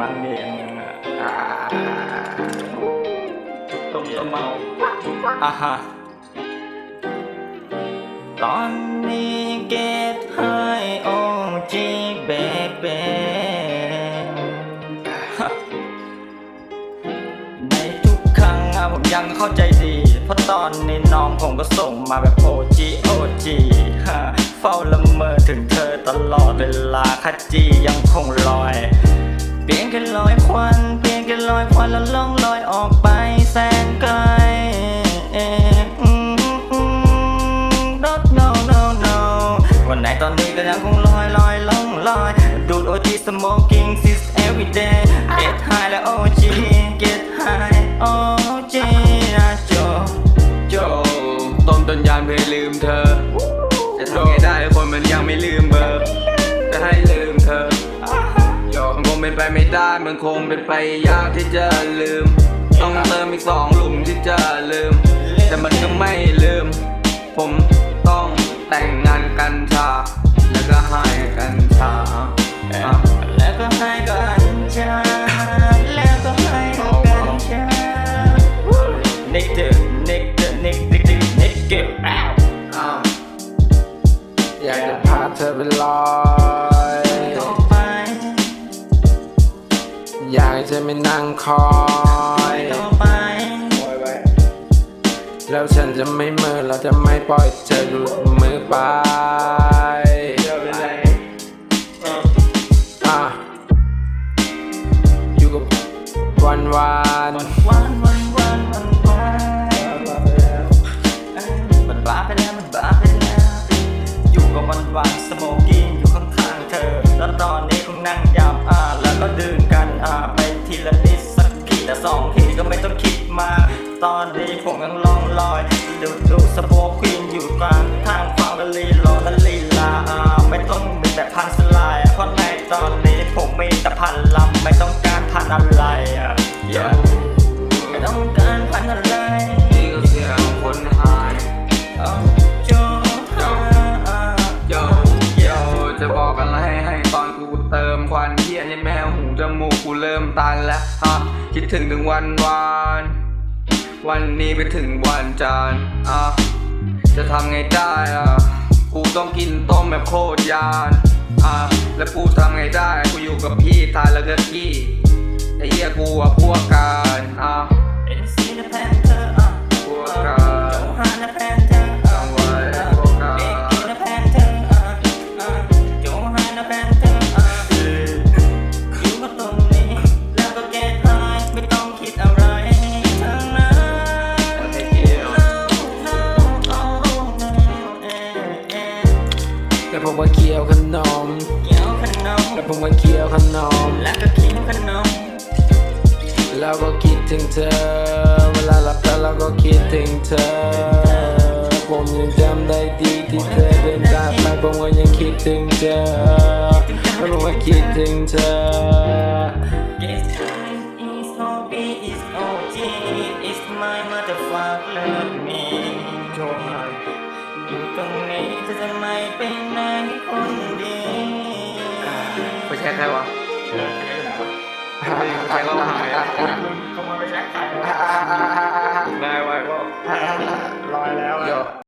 มันนี่อันนึงอะอ่าต้มตะเมาอะฮะตอนนี้เกตให้โอจีเบเบในทุกครั้งผมยังเข้าใจดี เพราะตอนนี้น้องผมก็ส่งมาแบบ OG OG ฮะเฝ้าละเมอถึงเธอตลอดเวลาคัจียังคงลอย พียงแค่ลอยควันเพียงแค่ลอยควันแล้วล่องลอยออกไปแสนไกลอืมอืม Not no no no วันไหนตอนนี้ก็ยังคงลอยลอยล่องลอย ดูด OG smoking sis every day get high และ OG get high OG นะโจโจต้มจนยานเพลลืมเธอ ไปไม่ได้มันคงเป็นไปยากที่จะลืม ต้องเติมอีกสองหลุมที่จะลืม แต่มันก็ไม่ลืม ผมต้องแต่งงานกันชา แล้วก็ให้กันชาอะแล้วก็ให้กันชาแล้วก็ให้กันชา Nick the Nick the อยากให้เธอไม่นั่งคอยต่อไป แล้วฉันจะไม่มือเราจะไม่ปล่อยเธอหลุดมือไปอะอยู่กับวันวานวันวันวันวันวันมันบ้าไปแล้วมันบ้าไปแล้วอยู่กับวันวันสโมกิ้งอยู่ข้างๆเธอแล้วตอนนี้คงนั่งยามอ่าแล้วก็ดื่ม สองทีก็ไม่ต้องคิดมากตอนนี้ผมยังลองลอยดูดูสโปควีนอยู่กลางทางความละลีลอและลีลาอาไม่ต้องมีแต่พันสลายเพราะในตอน เทียนในแมวหูจมูกกูเริ่มตันแล้วฮะคิดถึงถึงวันวานวันนี้ไปถึงวันจันทร์อะจะทำไงได้อะกูต้องกินต้มแบบโคตรยานอะแล้วกูทำไงได้กูอยู่กับพี่ทานแล้วก็กี้ไอ้เหี้ยกูอะพวกกันอะ ผมก็เคี้ยวขนม เกี่ยวขนมแล้วผมก็เคี้ยวขนม แล้วก็กินขนมแล้วก็คิดถึงเธอ เวลาหลับตาเราก็คิดถึงเธอ ผมยังจำได้ดีที่เธอเดินจากไปผมก็ยังคิดถึงเธอแล้วผมก็คิดถึงเธอ อยู่ตรงนี้เธอจะไม่เป็นนายคนดีไม่ใช่ใครวะใครก็หายเขามาไปแช็คใครนายไว้ก็ลอยแล้วโย